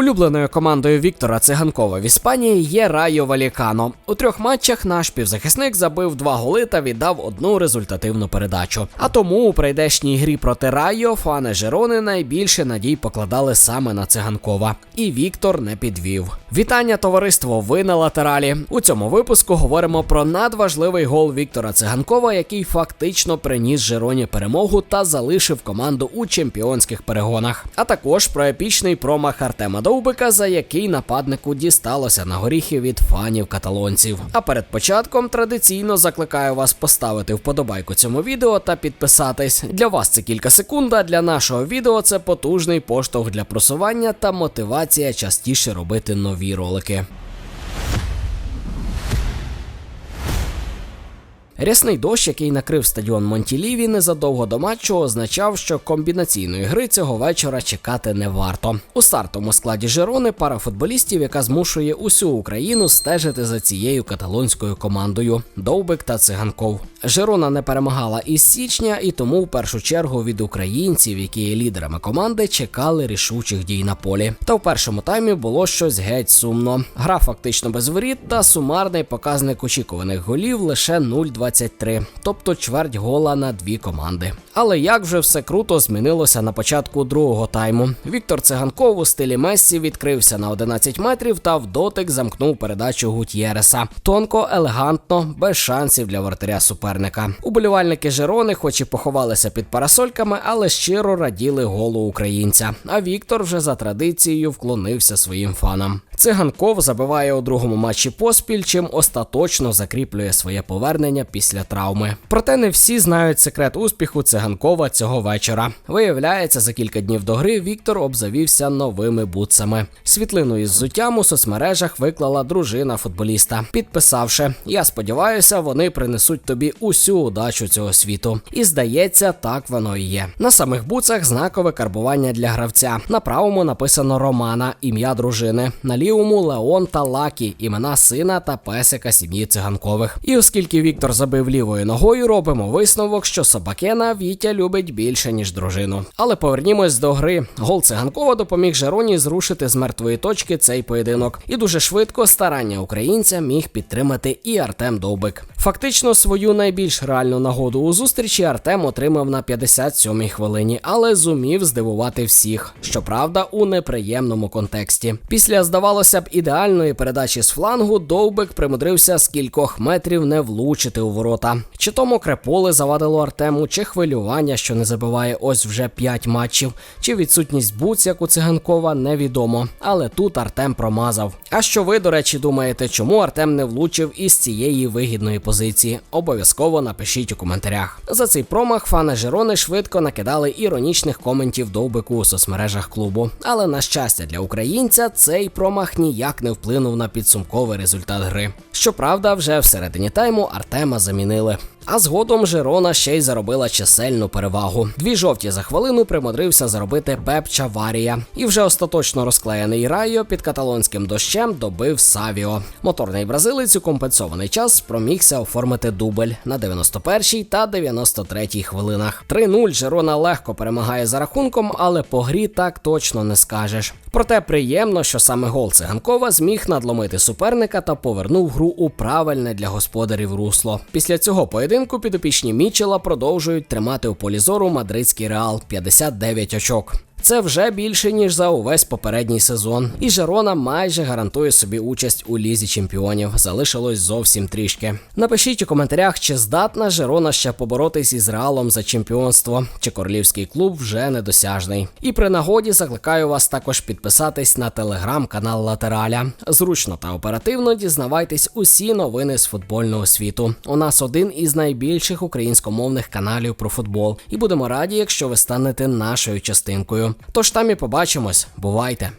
Улюбленою командою Віктора Циганкова в Іспанії є Райо Валікано. У трьох матчах наш півзахисник забив два голи та віддав одну результативну передачу. А тому у прийдешній грі проти Райо фани Жерони найбільше надій покладали саме на циганкова. І Віктор не підвів. Вітання, товариство! Ви на латералі. У цьому випуску говоримо про надважливий гол Віктора Циганкова, який фактично приніс Жероні перемогу та залишив команду у чемпіонських перегонах. А також про епічний промах Артема Довбика, за який нападнику дісталося на горіхи від фанів каталонців. А перед початком традиційно закликаю вас поставити вподобайку цьому відео та підписатись. Для вас це кілька секунд, а для нашого відео це потужний поштовх для просування та мотивація частіше робити нові ролики. Рясний дощ, який накрив стадіон Монтіліві незадовго до матчу, означав, що комбінаційної гри цього вечора чекати не варто. У стартовому складі Жерони пара футболістів, яка змушує усю Україну стежити за цією каталонською командою Довбик та Циганков. Жерона не перемагала із січня, і тому в першу чергу від українців, які є лідерами команди, чекали рішучих дій на полі. Та в першому таймі було щось геть сумно. Гра фактично без воріт та сумарний показник очікуваних голів лише 0,23, тобто чверть гола на дві команди. Але як вже все круто змінилося на початку другого тайму. Віктор Циганков у стилі Мессі відкрився на 11 метрів та в дотик замкнув передачу Гутьєреса. Тонко, елегантно, без шансів для вратаря суперника. Уболівальники Жерони, хоч і поховалися під парасольками, але щиро раділи голу українця. А Віктор вже за традицією вклонився своїм фанам. Циганков забиває у другому матчі поспіль, чим остаточно закріплює своє повернення після травми. Проте не всі знають секрет успіху циганкова цього вечора. Виявляється, за кілька днів до гри Віктор обзавівся новими бутсами. Світлину із зуттям у соцмережах виклала дружина футболіста, підписавши: Я сподіваюся, вони принесуть тобі усю удачу цього світу. І здається, так воно і є. На самих буцах знакове карбування для гравця. На правому написано Романа, ім'я дружини. На лівому Леон та Лакі, імена сина та песика сім'ї циганкових. І оскільки Віктор забив лівою ногою, робимо висновок, що собакена Вітя любить більше ніж дружину. Але повернімось до гри. Гол циганкова допоміг Жероні зрушити з мертвої точки цей поєдинок. І дуже швидко старання українця міг підтримати і Артем Довбик. Фактично свою найбільш реальну нагоду у зустрічі Артем отримав на 57-й хвилині, але зумів здивувати всіх. Щоправда, у неприємному контексті. Після, здавалося б, ідеальної передачі з флангу Довбик примудрився з кількох метрів не влучити у ворота. Чи то мокре поле завадило Артему, чи хвилювання, що не забиває ось вже 5 матчів, чи відсутність буц, як у циганкова, невідомо. Але тут Артем промазав. А що ви, до речі, думаєте, чому Артем не влучив із цієї вигідної позиції? Обов'язково напишіть у коментарях. За цей промах фани Жерони швидко накидали іронічних коментів довбику у соцмережах клубу. Але на щастя для українця цей промах ніяк не вплинув на підсумковий результат гри. Щоправда, вже всередині тайму Артема замінили. А згодом Жерона ще й заробила чисельну перевагу. Дві жовті за хвилину примудрився заробити Пеп Чаварія. І вже остаточно розклеєний Райо під каталонським дощем добив Савіо. Моторний бразилець у компенсований час спромігся оформити дубль на 91-й та 93-й хвилинах. 3-0 Жерона легко перемагає за рахунком, але по грі так точно не скажеш. Проте приємно, що саме гол циганкова зміг надломити суперника та повернув гру у правильне для господарів русло. Після цього поєдинку підопічні Мічела продовжують тримати у полі зору мадридський реал 59 очок. Це вже більше ніж за увесь попередній сезон, і Жерона майже гарантує собі участь у лізі чемпіонів. Залишилось зовсім трішки. Напишіть у коментарях, чи здатна Жерона ще поборотись із реалом за чемпіонство, чи королівський клуб вже недосяжний. І при нагоді закликаю вас також підписатись на телеграм-канал Латераля. Зручно та оперативно дізнавайтесь усі новини з футбольного світу. У нас один із найбільших українськомовних каналів про футбол, і будемо раді, якщо ви станете нашою частинкою. Тож там і побачимось. Бувайте!